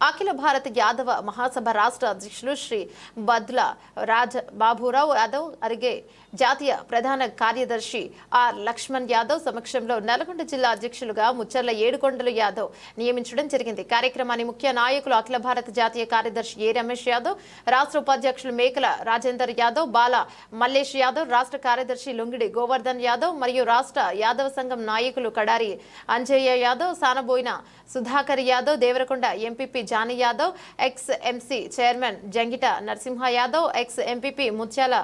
అఖిల భారత యాదవ మహాసభ రాష్ట్ర అధ్యక్షులు శ్రీ బద్ల రాజ బాబురావు యాదవ్ అరిగే జాతీయ ప్రధాన కార్యదర్శి ఆర్ లక్ష్మణ్ యాదవ్ సమక్షంలో నల్గొండ జిల్లా అధ్యక్షులుగా ముచ్చర్ల ఏడుకొండలు యాదవ్ నియమించడం జరిగింది. కార్యక్రమాన్ని ముఖ్య నాయకులు అఖిల భారత జాతీయ కార్యదర్శి ఏ రమేష్ యాదవ్ రాష్ట్ర ఉపాధ్యక్షులు మేకల రాజేందర్ యాదవ్ బాల మల్లేష్ యాదవ్ రాష్ట్ర కార్యదర్శి లొంగిడి గోవర్ధన్ యాదవ్ మరియు రాష్ట్ర యాదవ సంఘం నాయకులు Kadari Anjaiah Yadav Sanaboina Sudhakar Yadav Devarakonda MPP Jani Yadav ex MC chairman Jangita Narasimha Yadav ex MPP Muthyala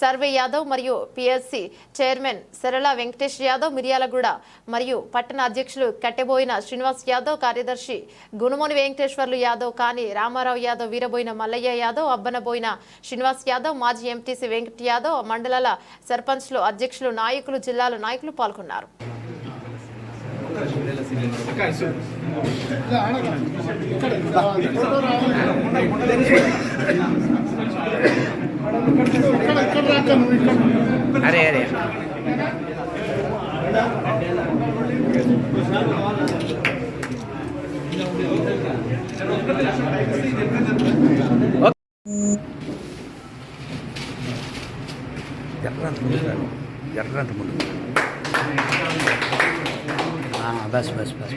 Sarve Yadav మరియు పిఎస్సి చైర్మన్ సరళ వెంకటేష్ యాదవ్ మిర్యాలగూడ మరియు పట్టణ అధ్యక్షులు కట్టెబోయిన శ్రీనివాస్ యాదవ్ కార్యదర్శి గుణమోని వెంకటేశ్వర్లు యాదవ్ కాని రామారావు యాదవ్ వీరబోయిన మల్లయ్య యాదవ్ అబ్బనబోయిన శ్రీనివాస్ యాదవ్ మాజీ ఎంటీసీ వెంకట్ యాదవ్ మండలాల సర్పంచ్లు అధ్యక్షులు నాయకులు జిల్లాల నాయకులు పాల్గొన్నారు. అరే అరే. ఎర్రంత ముందు ఎర్రంత ముందు. બસ બસ બસ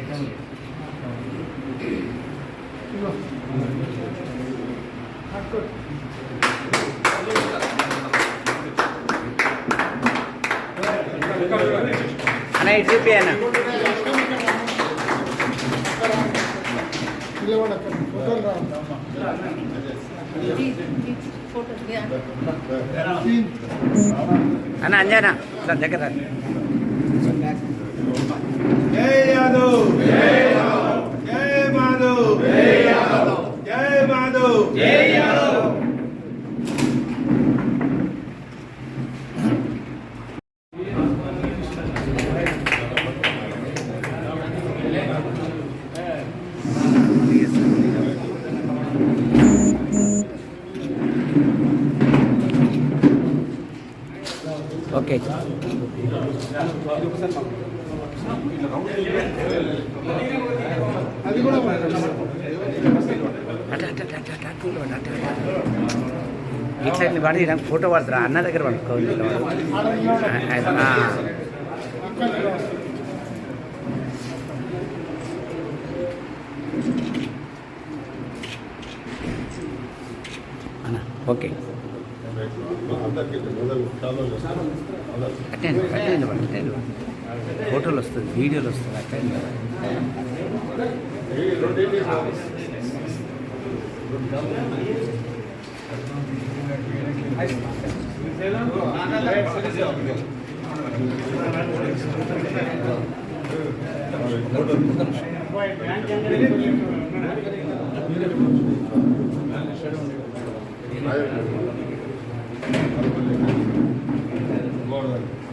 అన్న ఇటు చూపి అన్న అన్న అంజానా దగ్గర జై యాదవ్. జై యాదవ్ జై మాధవ్. జై యాదవ్. జై మాధవ్. జై యాదవ్. ఓకే. అది కూడా ఇట్లా వాడి నాకు ఫోటో పడతారా అన్న దగ్గర పడుకోవాలి అన్న ఓకే అటెండ్ అటెండ్ అటెండ్ ఫోటోలు వస్తుంది వీడియోలు వస్తుంది అక్కడ Thank you.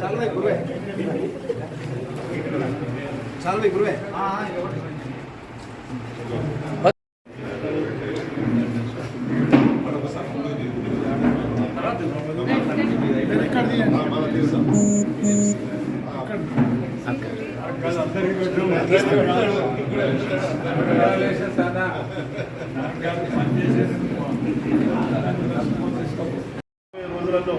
चालू आहे गुरुवे चालू आहे రోజులలో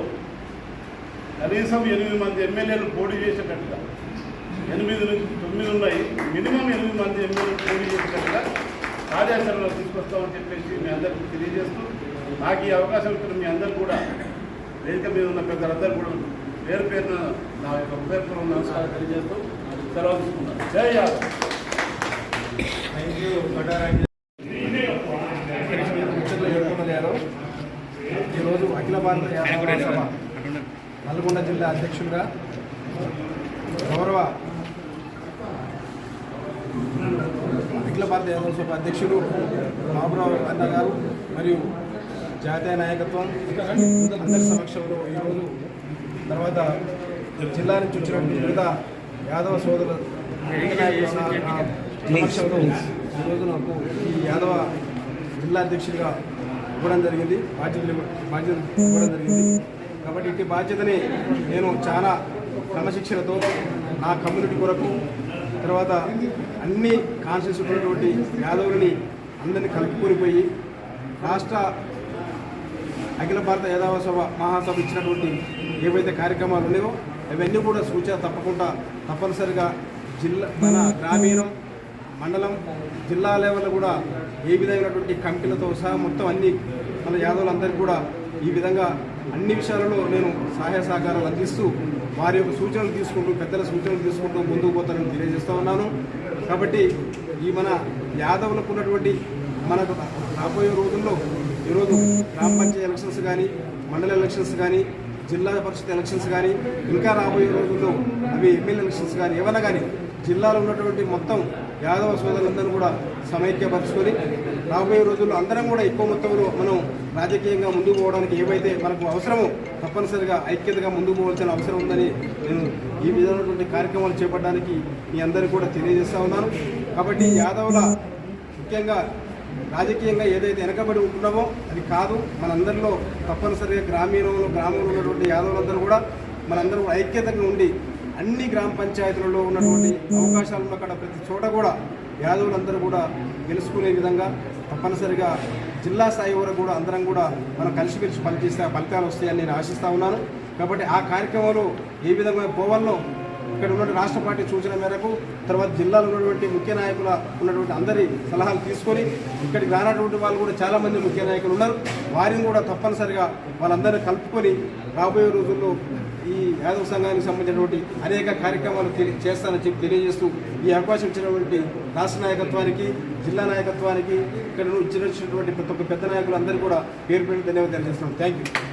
కనీసం ఎనిమిది మంది ఎమ్మెల్యేలు పోటీ చేసేటట్టుగా ఎనిమిది నుంచి తొమ్మిది ఉన్నాయి మినిమం ఎనిమిది మంది ఎమ్మెల్యేలు పోటీ చేసేటట్టుగా కార్యాచరణ తీసుకొస్తామని చెప్పేసి మీ అందరికీ తెలియజేస్తూ నాకు ఈ అవకాశం ఇచ్చిన మీ అందరూ కూడా వేదిక మీద ఉన్న పెద్దలందరూ కూడా పేరు పేరున నా యొక్క హృదయపూర్వక నమస్కారం తెలియజేస్తూ సెలవు తీసుకున్నాను జై యాదవ్ ఈరోజు అఖిల భారత యాదవ సభ నల్గొండ జిల్లా అధ్యక్షులుగా గౌరవ అఖిల భారత యాదవ సభ అధ్యక్షులు బాబురావు అన్న గారు మరియు జాతీయ నాయకత్వం అందరి సమక్షంలో ఈరోజు తర్వాత జిల్లా నుంచి వచ్చినటువంటి మిగతా యాదవ సోదరుల సమక్షంలో ఈరోజు నాకు ఈ యాదవ జిల్లా అధ్యక్షుడిగా ఇవ్వడం జరిగింది. బాధ్యతలు బాధ్యతలు ఇవ్వడం జరిగింది. కాబట్టి ఇట్టి బాధ్యతని నేను చాలా క్రమశిక్షణతో నా కమ్యూనిటీ కొరకు తర్వాత అన్ని కాన్షియస్ ఉన్నటువంటి యాదవులని అందరినీ కలుపుకొని పోయి రాష్ట్ర అఖిల భారత యాదవ సభ మహాసభ ఇచ్చినటువంటి ఏవైతే కార్యక్రమాలు ఉన్నాయో అవన్నీ కూడా సూచన తప్పకుండా తప్పనిసరిగా జిల్లా మన గ్రామీణం మండలం జిల్లా లెవెల్ కూడా ఏ విధమైనటువంటి కమిటీలతో సహా మొత్తం అన్ని మన యాదవులందరికీ కూడా ఈ విధంగా అన్ని విషయాలలో నేను సహాయ సహకారాలు అందిస్తూ వారి యొక్క సూచనలు తీసుకుంటూ పెద్దల సూచనలు తీసుకుంటూ ముందుకు పోతానని తెలియజేస్తూ ఉన్నాను. కాబట్టి ఈ మన యాదవులకు ఉన్నటువంటి మనకు రాబోయే రోజుల్లో ఈరోజు గ్రామ పంచాయతీ ఎలక్షన్స్ కానీ మండల ఎలక్షన్స్ కానీ జిల్లా పరిషత్ ఎలక్షన్స్ కానీ ఇంకా రాబోయే రోజుల్లో అవి ఎమ్మెల్యే ఎలక్షన్స్ కానీ ఏమైనా కానీ జిల్లాలో ఉన్నటువంటి మొత్తం యాదవ సోదరులందరూ కూడా సమైక్యపరుచుకొని రాబోయే రోజుల్లో అందరం కూడా ఎక్కువ మొత్తంలో మనం రాజకీయంగా ముందుకు పోవడానికి ఏవైతే మనకు అవసరమో తప్పనిసరిగా ఐక్యతగా ముందుకు పోవాల్సిన అవసరం ఉందని నేను ఈ విధమైనటువంటి కార్యక్రమాలు చేపట్టడానికి మీ అందరికీ కూడా తెలియజేస్తా ఉన్నాను. కాబట్టి యాదవుల ముఖ్యంగా రాజకీయంగా ఏదైతే వెనకబడి ఉంటున్నామో అది కాదు. మనందరిలో తప్పనిసరిగా గ్రామీణంలో గ్రామంలో ఉన్నటువంటి యాదవులందరూ కూడా మనందరూ ఐక్యతగా ఉండి అన్ని గ్రామ పంచాయతీలలో ఉన్నటువంటి అవకాశాలు ఉన్న ప్రతి చోట కూడా యాదవులందరూ కూడా గెలుచుకునే విధంగా తప్పనిసరిగా జిల్లా స్థాయి వరకు కూడా అందరం కూడా మనం కలిసిమెలిసి పనిచేస్తే ఫలితాలు వస్తాయని నేను ఆశిస్తా ఉన్నాను. కాబట్టి ఆ కార్యక్రమంలో ఏ విధంగా పోవాలో ఇక్కడ ఉన్నటువంటి రాష్ట్ర పార్టీ సూచన మేరకు తర్వాత జిల్లాలో ఉన్నటువంటి ముఖ్య నాయకుల ఉన్నటువంటి అందరి సలహాలు తీసుకొని ఇక్కడికి రానటువంటి వాళ్ళు కూడా చాలా మంది ముఖ్య నాయకులు ఉన్నారు. వారిని కూడా తప్పనిసరిగా వాళ్ళందరినీ కలుపుకొని రాబోయే రోజుల్లో ఈ యాదవ సంఘానికి సంబంధించినటువంటి అనేక కార్యక్రమాలు తెలి- చేస్తానని చెప్పి తెలియజేస్తూ ఈ అవకాశం ఇచ్చినటువంటి రాష్ట్ర నాయకత్వానికి జిల్లా నాయకత్వానికి ఇక్కడ ఇచ్చినటువంటి ప్రతి ఒక్క పెద్ద నాయకులందరికీ కూడా పేరు పెట్టి ధన్యవాదాలు తెలియజేస్తున్నాం థ్యాంక్ యూ